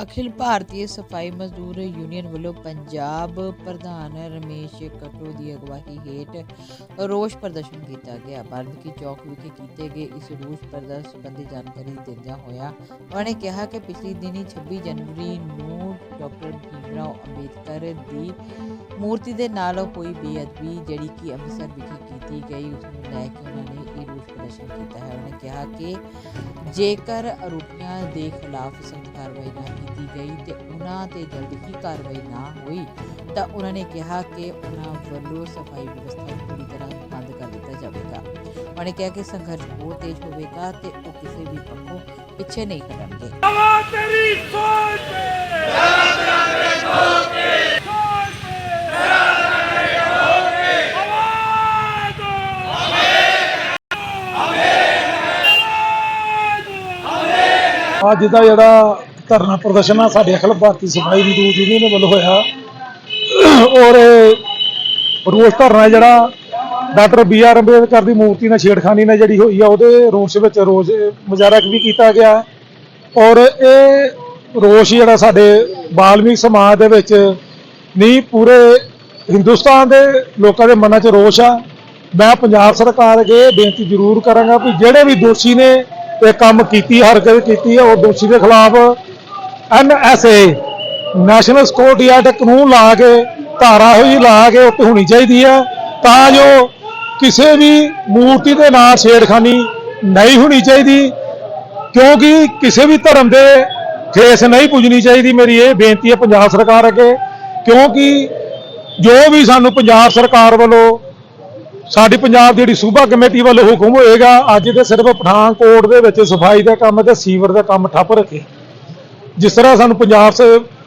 ਅਖਿਲ ਭਾਰਤੀ ਸਫ਼ਾਈ ਮਜ਼ਦੂਰ ਯੂਨੀਅਨ ਵੱਲੋਂ ਪੰਜਾਬ ਪ੍ਰਧਾਨ ਰਮੇਸ਼ ਕਟੋ ਦੀ ਅਗਵਾਈ ਹੇਠ ਰੋਸ ਪ੍ਰਦਰਸ਼ਨ ਕੀਤਾ ਗਿਆ। ਬਾਰਬਕੀ ਚੌਕ ਵਿਖੇ ਕੀਤੇ ਗਏ ਇਸ ਰੋਸ ਪ੍ਰਦਰਸ਼ਨ ਸੰਬੰਧੀ ਜਾਣਕਾਰੀ ਦਿੰਦਿਆਂ ਹੋਇਆ ਉਹਨਾਂ ਨੇ ਕਿਹਾ ਕਿ ਪਿਛਲੇ ਦਿਨੀ 26 ਜਨਵਰੀ ਨੂੰ ਡਾਕਟਰ ਭੀਮਰਾਓ ਅੰਬੇਦਕਰ ਦੀ ਮੂਰਤੀ ਦੇ ਨਾਲ ਹੋਈ ਬੇਅਦਬੀ ਜਿਹੜੀ ਕਿ ਅੰਮ੍ਰਿਤਸਰ ਵਿਖੇ ਕੀਤੀ ਗਈ, ਉਸ ਨੂੰ ਲੈ ਕੇ ਉਹਨਾਂ ਨੇ ਰੋਸ ਪ੍ਰਦਰਸ਼ਨ ਕੀਤਾ ਹੈ। ਉਹਨਾਂ ਕਿਹਾ ਕਿ ਜੇਕਰ ਆਰੋਪੀਆਂ ਦੇ ਖਿਲਾਫ ਸਖਤ ਕਾਰਵਾਈ ਨਾ ਕੀਤੀ ਗਈ ਤੇ ਉਹਨਾਂ ਤੇ ਜਲਦੀ ਹੀ ਕਾਰਵਾਈ ਨਾ ਹੋਈ, ਤਾਂ ਉਹਨਾਂ ਨੇ ਕਿਹਾ ਕਿ ਉਹਨਾਂ ਵੱਲੋਂ ਸਫ਼ਾਈ ਵਿਵਸਥਾ ਪੂਰੀ ਤਰ੍ਹਾਂ ਬੰਦ ਕਰ ਦਿੱਤਾ ਜਾਵੇਗਾ। ਉਹਨਾਂ ਨੇ ਕਿਹਾ ਕਿ ਸੰਘਰਸ਼ ਬਹੁਤ ਤੇਜ਼ ਹੋਵੇਗਾ ਤੇ ਉਹ ਕਿਸੇ ਵੀ ਪੱਖੋਂ ਪਿੱਛੇ ਨਹੀਂ ਹਟਣਗੇ। ਤੇਰੀ ਸੋਚ ਤੇ ਮੇਰਾ ਤੇਰੇ ਠੋਕੇ ਸੋਚ ਤੇ ਮੇਰਾ ਤੇਰੇ ਠੋਕੇ ਆਵਾਜ਼ ਅੱਜ ਦਾ ਜਿਹੜਾ ਧਰਨਾ ਪ੍ਰਦਰਸ਼ਨ ਆ, ਸਾਡੇ ਅਖਿਲ ਭਾਰਤੀ ਸਫ਼ਾਈ ਮਜ਼ਦੂਰ ਯੂਨੀਅਨ ਵੱਲੋਂ ਹੋਇਆ। ਔਰ ਰੋਸ ਧਰਨਾ ਜਿਹੜਾ ਡਾਕਟਰ ਬੀ ਆਰ ਅੰਬੇਦਕਰ ਦੀ ਮੂਰਤੀ ਨਾਲ ਛੇੜਖਾਨੀ ਨਾਲ ਜਿਹੜੀ ਹੋਈ ਆ, ਉਹਦੇ ਰੋਸ ਵਿੱਚ ਰੋਸ ਮੁਜ਼ਾਹਰਾ ਵੀ ਕੀਤਾ ਗਿਆ। ਔਰ ਇਹ ਰੋਸ ਜਿਹੜਾ ਸਾਡੇ ਬਾਲਮੀਕ ਸਮਾਜ ਦੇ ਵਿੱਚ ਨਹੀਂ, ਪੂਰੇ ਹਿੰਦੁਸਤਾਨ ਦੇ ਲੋਕਾਂ ਦੇ ਮਨਾਂ 'ਚ ਰੋਸ ਆ। ਮੈਂ ਪੰਜਾਬ ਸਰਕਾਰ ਅੱਗੇ ਬੇਨਤੀ ਜ਼ਰੂਰ ਕਰਾਂਗਾ ਕਿ ਜਿਹੜੇ ਵੀ ਦੋਸ਼ੀ ਨੇ ਇਹ ਕੰਮ ਕੀਤੀ ਹਰਕਤ ਕੀਤੀ ਹੈ, ਉਹ ਦੋਸ਼ੀ ਦੇ ਖਿਲਾਫ ਐਨਐਸਏ ਨੈਸ਼ਨਲ ਸਿਕਿਉਰਿਟੀ ਐਕਟ ਕਾਨੂੰਨ ਲਾ ਕੇ, ਧਾਰਾ ਹੋਈ ਲਾ ਕੇ ਉੱਤੇ ਹੋਣੀ ਚਾਹੀਦੀ ਹੈ, ਤਾਂ ਜੋ ਕਿਸੇ ਵੀ ਮੂਰਤੀ ਦੇ ਨਾਲ ਛੇੜਖਾਨੀ ਨਹੀਂ ਹੋਣੀ ਚਾਹੀਦੀ, ਕਿਉਂਕਿ ਕਿਸੇ ਵੀ ਧਰਮ ਦੇ ਖੇਸ ਨਹੀਂ ਪੁੱਜਣੀ ਚਾਹੀਦੀ। ਮੇਰੀ ਇਹ ਬੇਨਤੀ ਹੈ ਪੰਜਾਬ ਸਰਕਾਰ ਅੱਗੇ, ਕਿਉਂਕਿ ਜੋ ਵੀ ਸਾਨੂੰ ਪੰਜਾਬ ਸਰਕਾਰ ਵੱਲੋਂ ਸਾਡੀ ਪੰਜਾਬ ਦੀ ਜਿਹੜੀ ਸੂਬਾ ਕਮੇਟੀ ਵੱਲੋਂ ਹੁਕਮ ਹੋਏਗਾ ਅੱਜ ਦੇ ਸਿਰਫ ਪਠਾਨਕੋਟ ਦੇ ਵਿੱਚ ਸਫ਼ਾਈ ਦਾ ਕੰਮ ਤੇ ਸੀਵਰ ਦਾ ਕੰਮ ਠੱਪ ਰੱਖੇ। ਜਿਸ ਤਰ੍ਹਾਂ ਸਾਨੂੰ ਪੰਜਾਬ ਸ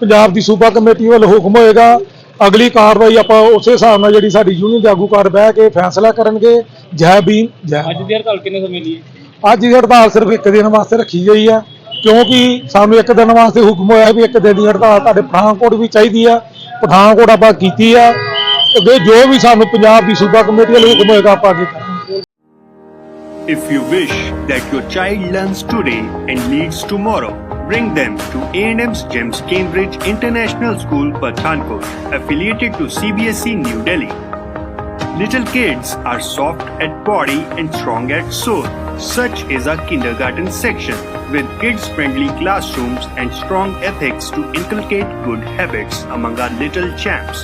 ਪੰਜਾਬ ਦੀ ਸੂਬਾ ਕਮੇਟੀ ਵੱਲੋਂ ਹੁਕਮ ਹੋਏਗਾ ਅਗਲੀ ਕਾਰਵਾਈ ਆਪਾਂ ਉਸੇ ਹਿਸਾਬ ਨਾਲ ਜਿਹੜੀ ਸਾਡੀ ਯੂਨੀਅਨ ਦੇ ਆਗੂਕਾਰ ਬਹਿ ਕੇ ਫੈਸਲਾ ਕਰਨਗੇ। ਜੈ ਭੀਮ ਜੈ ਅੱਜ ਦੀ ਹੜਤਾਲ ਕਿੰਨੇ ਸਮੇਂ ਲਈ ਹੈ? ਅੱਜ ਦੀ ਹੜਤਾਲ ਸਿਰਫ ਇੱਕ ਦਿਨ ਵਾਸਤੇ ਰੱਖੀ ਗਈ ਆ ਕਿਉਂਕਿ ਸਾਨੂੰ ਇੱਕ ਦਿਨ ਵਾਸਤੇ ਹੁਕਮ ਹੋਇਆ ਵੀ ਇੱਕ ਦਿਨ ਦੀ ਹੜਤਾਲ ਤੁਹਾਡੇ ਪਠਾਨਕੋਟ ਵੀ ਚਾਹੀਦੀ ਆ। ਪਠਾਨਕੋਟ ਆਪਾਂ ਕੀਤੀ ਆ ਅੱਗੇ ਜੋ ਵੀ ਸਾਨੂੰ ਪੰਜਾਬ ਦੀ ਸੂਬਾ ਕਮੇਟੀ ਵੱਲੋਂ ਹੁਕਮ ਹੋਏਗਾ ਆਪਾਂ ਅੱਗੇ ਕਰਾਂਗੇ If you wish that your child learns today and leads tomorrow, bring them to A&M's GEMS Cambridge International School, Pathankot, affiliated to CBSE E, New Delhi. Little kids are soft at body and strong at soul. Such is our kindergarten section with kids-friendly classrooms and strong ethics to inculcate good habits among our little champs.